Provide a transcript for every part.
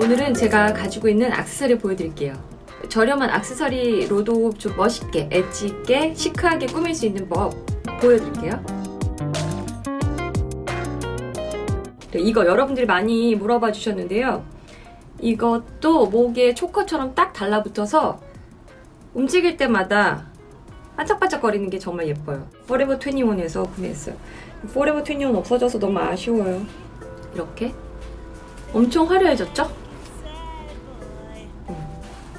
오늘은 제가 가지고 있는 액세서리 보여드릴게요. 저렴한 액세서리로도 좀 멋있게, 엣지 있게, 시크하게 꾸밀 수 있는 법 보여드릴게요. 네, 이거 여러분들이 많이 물어봐 주셨는데요. 이것도 목에 초커처럼 딱 달라붙어서 움직일 때마다 반짝반짝거리는 게 정말 예뻐요. 포레버 21에서 구매했어요. 포레버 21 없어져서 너무 아쉬워요. 이렇게 엄청 화려해졌죠?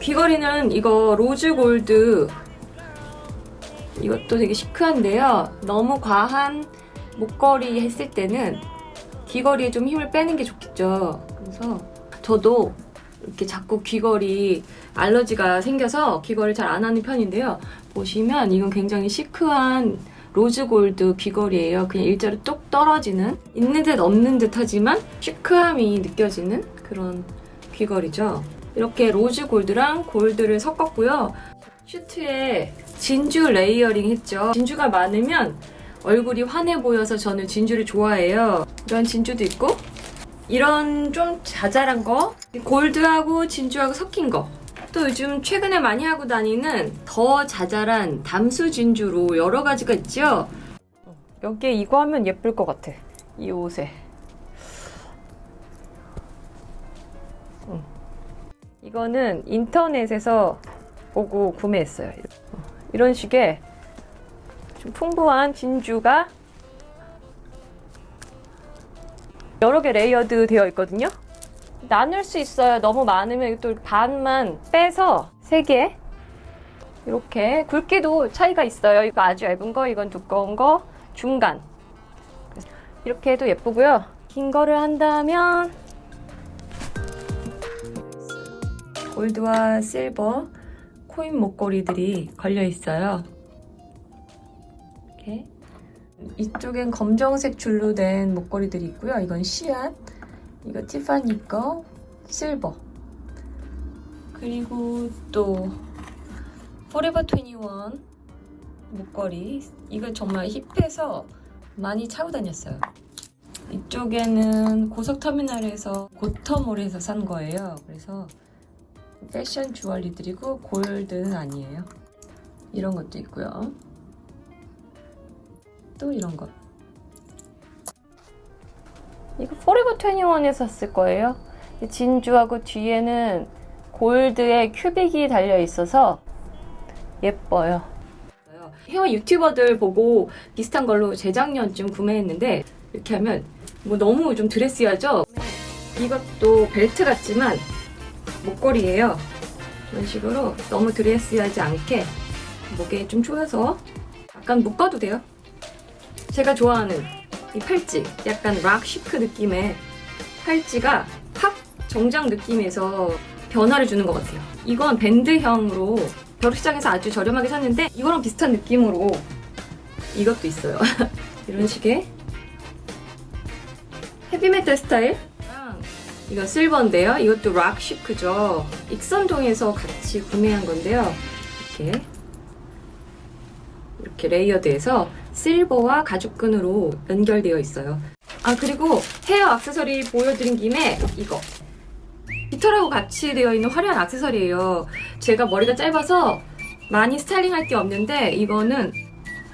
귀걸이는 이거 로즈 골드 이것도 되게 시크한데요. 너무 과한 목걸이 했을 때는 귀걸이에 좀 힘을 빼는 게 좋겠죠. 그래서 저도 이렇게 자꾸 귀걸이 알러지가 생겨서 귀걸이 잘 안 하는 편인데요. 보시면 이건 굉장히 시크한 로즈 골드 귀걸이에요. 그냥 일자로 뚝 떨어지는 있는 듯 없는 듯 하지만 시크함이 느껴지는 그런 귀걸이죠. 이렇게 로즈 골드랑 골드를 섞었고요. 슈트에 진주 레이어링 했죠. 진주가 많으면 얼굴이 환해 보여서 저는 진주를 좋아해요. 이런 진주도 있고 이런 좀 자잘한 거 골드하고 진주하고 섞인 거. 또 요즘 최근에 많이 하고 다니는 더 자잘한 담수 진주로 여러 가지가 있죠. 여기에 이거 하면 예쁠 것 같아. 이 옷에. 음. 이거는 인터넷에서 보고 구매했어요. 이런 식의 좀 풍부한 진주가 여러 개 레이어드 되어 있거든요. 나눌 수 있어요. 너무 많으면 또 반만 빼서 세 개. 이렇게 굵기도 차이가 있어요. 이거 아주 얇은 거, 이건 두꺼운 거, 중간. 이렇게 해도 예쁘고요. 긴 거를 한다면 골드와 실버 코인 목걸이들이 걸려 있어요. 이렇게 이쪽엔 검정색 줄로 된 목걸이들이 있고요. 이건 시앗, 이거 티파니 거, 실버. 그리고 또 포레버 21 목걸이. 이거 정말 힙해서 많이 차고 다녔어요. 이쪽에는 고속터미널에서 고터몰에서 산 거예요. 그래서 패션 주얼리들이고 골드는 아니에요. 이런 것도 있고요. 또 이런 것. 이거 포레버 21에서 샀을 거예요. 이 진주하고 뒤에는 골드의 큐빅이 달려 있어서 예뻐요. 헤어 유튜버들 보고 비슷한 걸로 재작년쯤 구매했는데 이렇게 하면 뭐 너무 좀 드레시하죠? 이것도 벨트 같지만 목걸이에요. 이런 식으로 너무 드레시하지 않게 목에 좀 조여서 약간 묶어도 돼요. 제가 좋아하는 이 팔찌, 약간 락 시크 느낌의 팔찌가 팝 정장 느낌에서 변화를 주는 것 같아요. 이건 밴드형으로 벼룩시장에서 아주 저렴하게 샀는데 이거랑 비슷한 느낌으로 이것도 있어요. 이런 식의 헤비메탈 스타일. 이거 실버인데요. 이것도 락 시크죠. 익선동에서 같이 구매한 건데요. 이렇게 이렇게 레이어드해서 실버와 가죽끈으로 연결되어 있어요. 아 그리고 헤어 액세서리 보여드린 김에 이거 깃털하고 같이 되어 있는 화려한 액세서리예요. 제가 머리가 짧아서 많이 스타일링할 게 없는데 이거는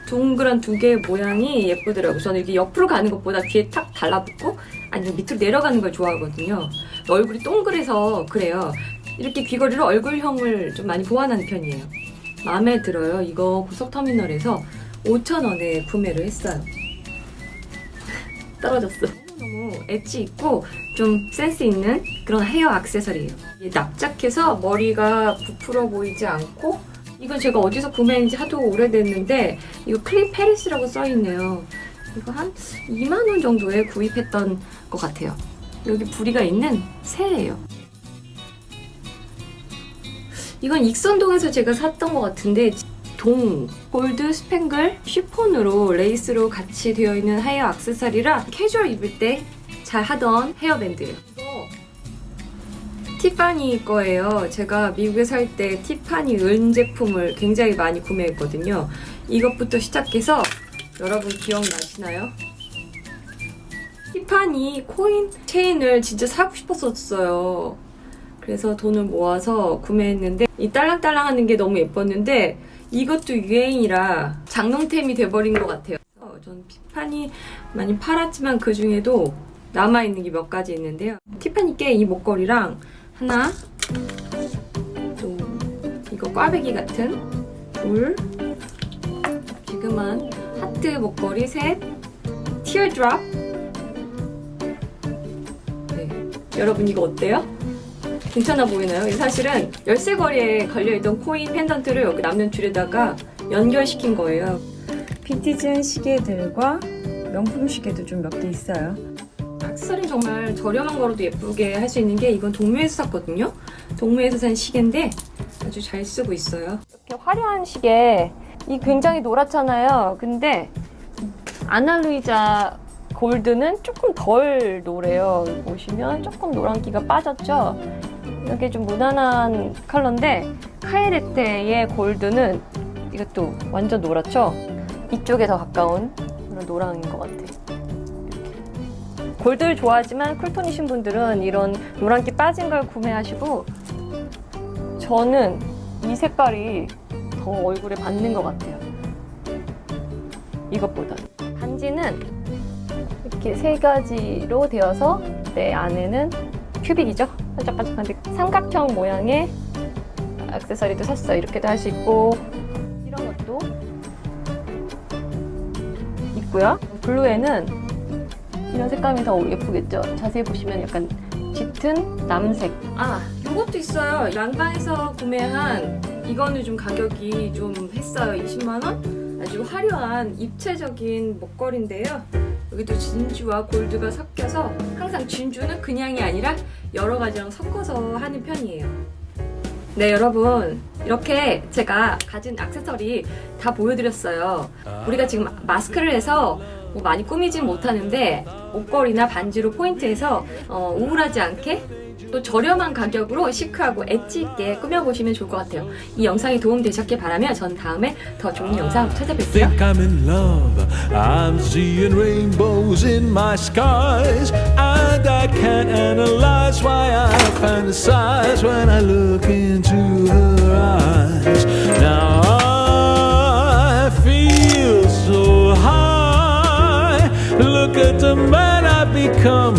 동그란 두 개의 모양이 예쁘더라고요. 저는 이렇게 옆으로 가는 것보다 뒤에 탁 달라붙고 아니면 밑으로 내려가는 걸 좋아하거든요. 얼굴이 동그래서 그래요. 이렇게 귀걸이로 얼굴형을 좀 많이 보완하는 편이에요. 마음에 들어요. 이거 고속터미널에서 5,000원에 구매를 했어요. 떨어졌어. 너무 엣지 있고 좀 센스 있는 그런 헤어 액세서리예요. 납작해서 머리가 부풀어 보이지 않고 이건 제가 어디서 구매했는지 하도 오래됐는데 이거 클립 페리스라고 써있네요. 이거 한 2만 원 정도에 구입했던 것 같아요. 여기 부리가 있는 새예요. 이건 익선동에서 제가 샀던 것 같은데 동 골드 스팽글 쉬폰으로 레이스로 같이 되어 있는 헤어 액세서리라 캐주얼 입을 때 잘 하던 헤어밴드예요. 티파니 거예요. 제가 미국에 살 때 티파니 은 제품을 굉장히 많이 구매했거든요. 이것부터 시작해서 여러분 기억나시나요? 티파니 코인 체인을 진짜 사고 싶었었어요. 그래서 돈을 모아서 구매했는데 이 딸랑딸랑 하는 게 너무 예뻤는데 이것도 유행이라 장롱템이 돼버린 것 같아요. 어, 전 티파니 많이 팔았지만 그 중에도 남아있는 게 몇 가지 있는데요. 티파니께 이 목걸이랑 하나 또 이거 꽈배기 같은 둘 지금은 하트 목걸이 셋 티어드랍 네. 여러분 이거 어때요? 괜찮아 보이나요? 이 사실은 열쇠거리에 걸려있던 코인 펜던트를 여기 남는 줄에다가 연결시킨 거예요. 빈티지한 시계들과 명품 시계도 좀 몇 개 있어요. 액세서리는 정말 저렴한 거로도 예쁘게 할 수 있는 게 이건 동묘에서 샀거든요. 동묘에서 산 시계인데 아주 잘 쓰고 있어요. 이렇게 화려한 시계 이 굉장히 노랗잖아요. 근데 아나루이자 골드는 조금 덜 노래요. 보시면 조금 노란기가 빠졌죠. 이렇게 좀 무난한 컬러인데 카이레테의 골드는 이것도 완전 노랗죠. 이쪽에 더 가까운 그런 노랑인 것 같아. 골드를 좋아하지만 쿨톤이신 분들은 이런 노란기 빠진 걸 구매하시고 저는 이 색깔이 더 얼굴에 받는 것 같아요. 이것보다. 반지는 이렇게 세 가지로 되어서 내 안에는 큐빅이죠. 반짝반짝한데 삼각형 모양의 액세서리도 샀어요. 이렇게도 할 수 있고 이런 것도 있고요. 블루에는 이런 색감이 더 예쁘겠죠? 자세히 보시면 약간 짙은 남색. 아, 이것도 있어요. 양방에서 구매한 이거는 좀 가격이 좀 했어요. 20만 원? 아주 화려한 입체적인 목걸이인데요. 여기도 진주와 골드가 섞여서 항상 진주는 그냥이 아니라 여러 가지랑 섞어서 하는 편이에요. 네, 여러분. 이렇게 제가 가진 액세서리 다 보여드렸어요. 우리가 지금 마스크를 해서 뭐 많이 꾸미진 못하는데 목걸이나 반지로 포인트해서 어, 우울하지 않게 또 저렴한 가격으로 시크하고 엣지 있게 꾸며보시면 좋을 것 같아요. 이 영상이 도움되셨길 바라며 전 다음에 더 좋은 영상 찾아뵐게요. Man I've become.